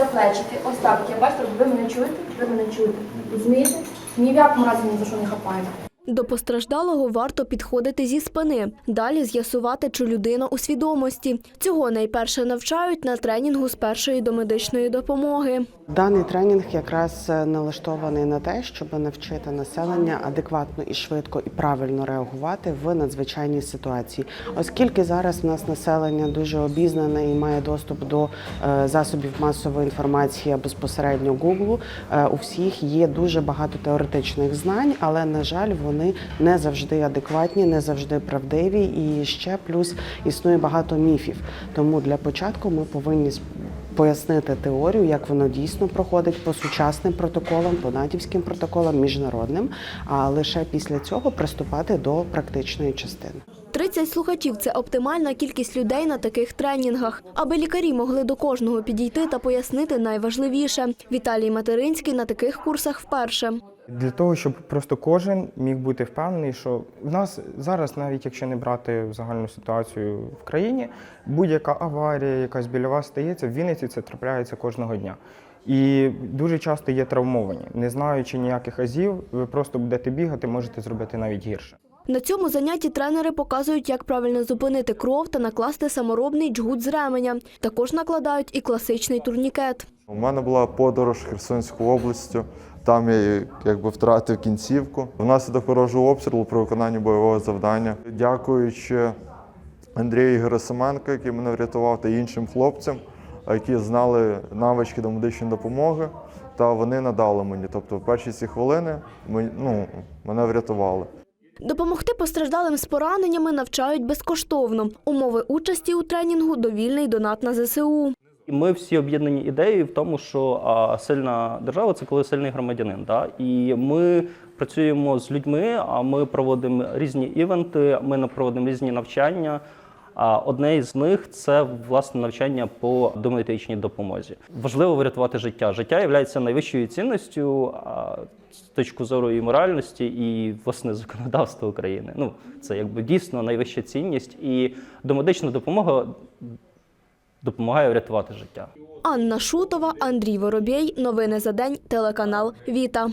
за плечики. Ось так. Я бачите, ви мене чуєте, ви мене чуєте. Розумієте? Ні в якому разі ні за що не хапаємо. До постраждалого варто підходити зі спини. Далі з'ясувати, чи людина у свідомості. Цього найперше навчають на тренінгу з першої домедичної допомоги. Даний тренінг якраз е, налаштований на те, щоб навчити населення адекватно і швидко і правильно реагувати в надзвичайній ситуації, оскільки зараз в нас населення дуже обізнане і має доступ до е, засобів масової інформації безпосередньо Google, е, у всіх є дуже багато теоретичних знань, але на жаль, вони не завжди адекватні, не завжди правдиві, і ще плюс існує багато міфів. Тому для початку ми повинні пояснити теорію, як воно дійсно проходить по сучасним протоколам, по натівським протоколам, міжнародним, а лише після цього приступати до практичної частини. 30 слухачів це оптимальна кількість людей на таких тренінгах, аби лікарі могли до кожного підійти та пояснити найважливіше. Віталій Материнський на таких курсах вперше. Для того, щоб просто кожен міг бути впевнений, що в нас зараз, навіть якщо не брати загальну ситуацію в країні, будь-яка аварія, якась больова стається, в Вінниці це трапляється кожного дня. І дуже часто є травмовані. Не знаючи ніяких азів, ви просто будете бігати, можете зробити навіть гірше. На цьому занятті тренери показують, як правильно зупинити кров та накласти саморобний джгут з ременя. Також накладають і класичний турнікет. У мене була подорож Херсонською областю. Там я якби втратив кінцівку. Внаслідок ворожого обстрілу при виконанні бойового завдання. Дякуючи Андрію Герасименко, який мене врятував, та іншим хлопцям, які знали навички до медичної допомоги, та вони надали мені. Тобто, в перші ці хвилини ну, мене врятували. Допомогти постраждалим з пораненнями навчають безкоштовно. Умови участі у тренінгу довільний донат на ЗСУ. Ми всі об'єднані ідеєю в тому, що сильна держава це коли сильний громадянин. І ми працюємо з людьми, а ми проводимо різні івенти, ми проводимо різні навчання. А одне із них це власне навчання по домедичній допомозі. Важливо врятувати життя. Життя є найвищою цінністю з точки зору і моральності, і власне законодавства України. Ну це якби дійсно найвища цінність, і домедична допомога допомагає врятувати життя. Анна Шутова, Андрій Воробєй. Новини за день. Телеканал Віта.